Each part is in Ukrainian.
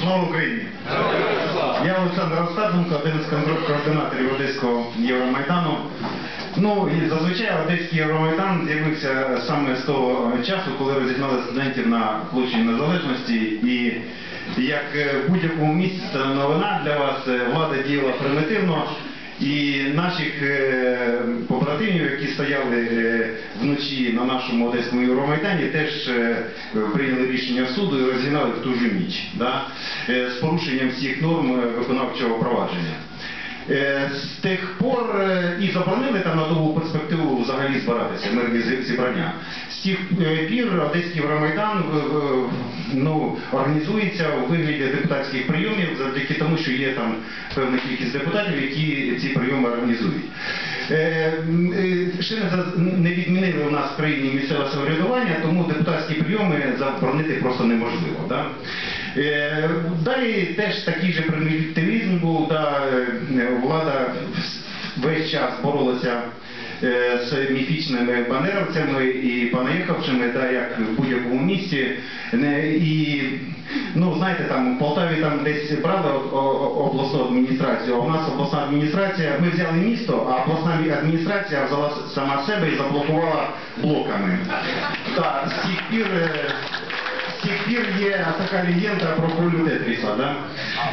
Слава Україні! Я Олександр Остапенко, один з координаторів Одеського Євромайдану. Ну і зазвичай Одеський Євромайдан з'явився саме з того часу, коли розігнали студентів на площі Незалежності. І як е, в будь-якому місці новина для вас, е, влада діяла примітивно. І наших е, побратимів, які стояли е, вночі на нашому одеському Євромайдані, теж е, прийняли рішення суду і розігнали в ту ж ніч да? з порушенням всіх норм виконавчого провадження. З тих пор і заборонили там на довгу перспективу взагалі збиратися, мирні зі- зібрання. З тих пір Одеський Євромайдан ну, організується у вигляді депутатських прийомів завдяки тому, що є там певна кількість депутатів, які ці прийоми організують. Е, е, Ще не відмінили у нас в країні місцеве самоврядування, тому депутатські прийоми заборонити просто неможливо. Да? Е, Далі теж такий же примітивізм був, да, влада весь час боролася з міфічними банеровцями і панаїхавшими, да, як в будь-якому місті. І, ну, знаєте, там в Полтаві там десь брали обласну адміністрацію, а у нас обласна адміністрація, ми взяли місто, а обласна адміністрація взяла сама себе і заблокувала блоками. Так, з тих пір. Е, пір є така легенда про Колю Тетріса, да?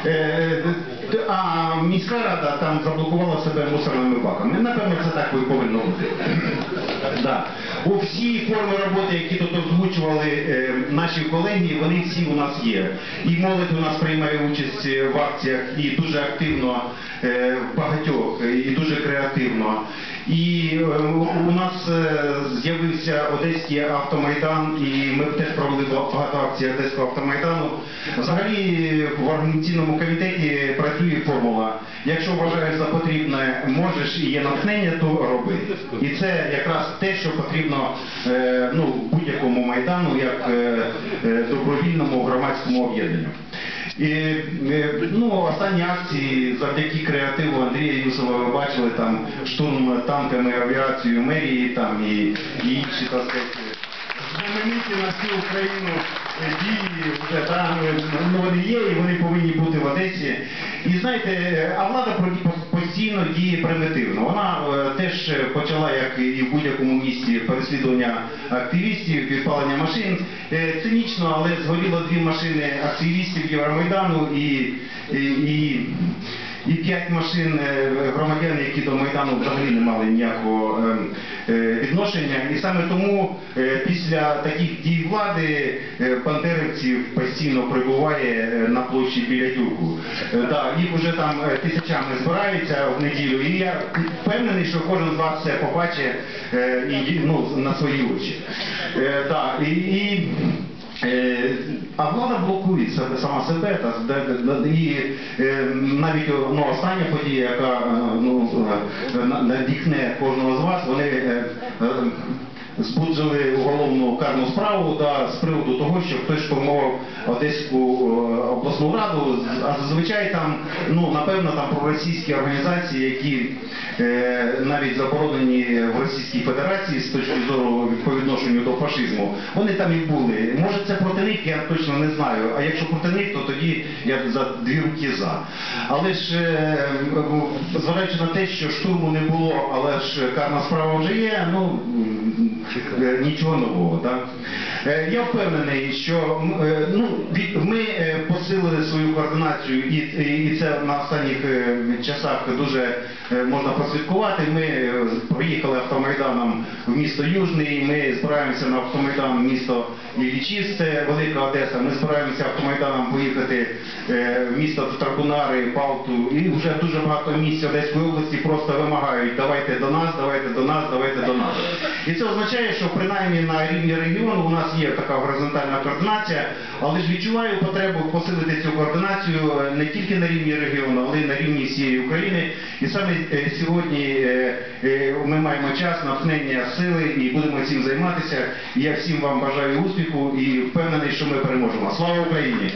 Е, т- а міська рада там заблокувала себе мусорними баками. Напевно, це так і повинно бути. Да. У всі форми роботи, які тут озвучували е, наші колеги, вони всі у нас є. І молодь у нас приймає участь е, в акціях і дуже активно е, багатьох, і дуже креативно. І е, у нас е, з'явився Одеський автомайдан, і ми теж провели багато акцій Одеського автомайдану. Взагалі в організаційному комітеті працює формула. Якщо вважаєш за потрібне, можеш і є натхнення, то роби. І це якраз те, що потрібно е, ну, будь-якому майдану, як добровільному громадському об'єднанню. І, е, ну, останні акції завдяки креативу Андрія Юсова ви бачили там штурм танками авіацією мерії там і, і інші так сказати, знамениті на всю Україну е, дії вже там ну, вони є і вони повинні бути в Одесі. І знаєте, е, а влада про- постійно діє примітивно. Вона е, теж почала, як і в будь-якому місті, переслідування активістів, підпалення машин. Е, Цинічно, але згоріло дві машини активістів Євромайдану і, і, і і п'ять машин е, громадян, які до Майдану взагалі не мали ніякого е, е, відношення. І саме тому е, після таких дій влади бандерівців постійно прибуває на площі біля Тюрку. Да, їх вже там тисячами збираються в неділю. І я впевнений, що кожен з вас це побачить ну, на свої очі. А влада блокує сама себе та і е, навіть ну, остання подія, яка е, ну, е, надихне кожного з вас, вони е, е, збуджили уголовну карну справу да, з приводу того, що хтось штурмував Одеську е, обласну раду, а зазвичай там, ну напевно, там проросійські організації, які е, навіть заборонені в Російській Федерації з точки зору по відношенню до фашизму, вони там і були. Може це проти них, я точно не знаю. А якщо проти них, то тоді я за дві руки за. Але ж е, зважаючи на те, що штурму не було, але ж карна справа вже є, ну м, е, нічого нового. Так? Е, Я впевнений, що е, ну, ми е, посилили свою координацію, і, це на останніх часах дуже можна прослідкувати. Ми проїхали автомайданом в місто Южний, ми збираємося на автомайдан в місто Іллічіс, це Велика Одеса. Ми збираємося автомайданом поїхати в місто Тракунари, Балту. І вже дуже багато місць Одеської області просто вимагають давайте до нас, давайте до нас, давайте до нас. І це означає, що принаймні на рівні регіону у нас є така горизонтальна координація, але ж відчуваю потребу посилити цю координацію е, не тільки на рівні регіону, але й на рівні всієї України. І саме е, сьогодні е, ми маємо час, натхнення, сили і будемо цим займатися. Я всім вам бажаю успіху і впевнений, що ми переможемо. Слава Україні!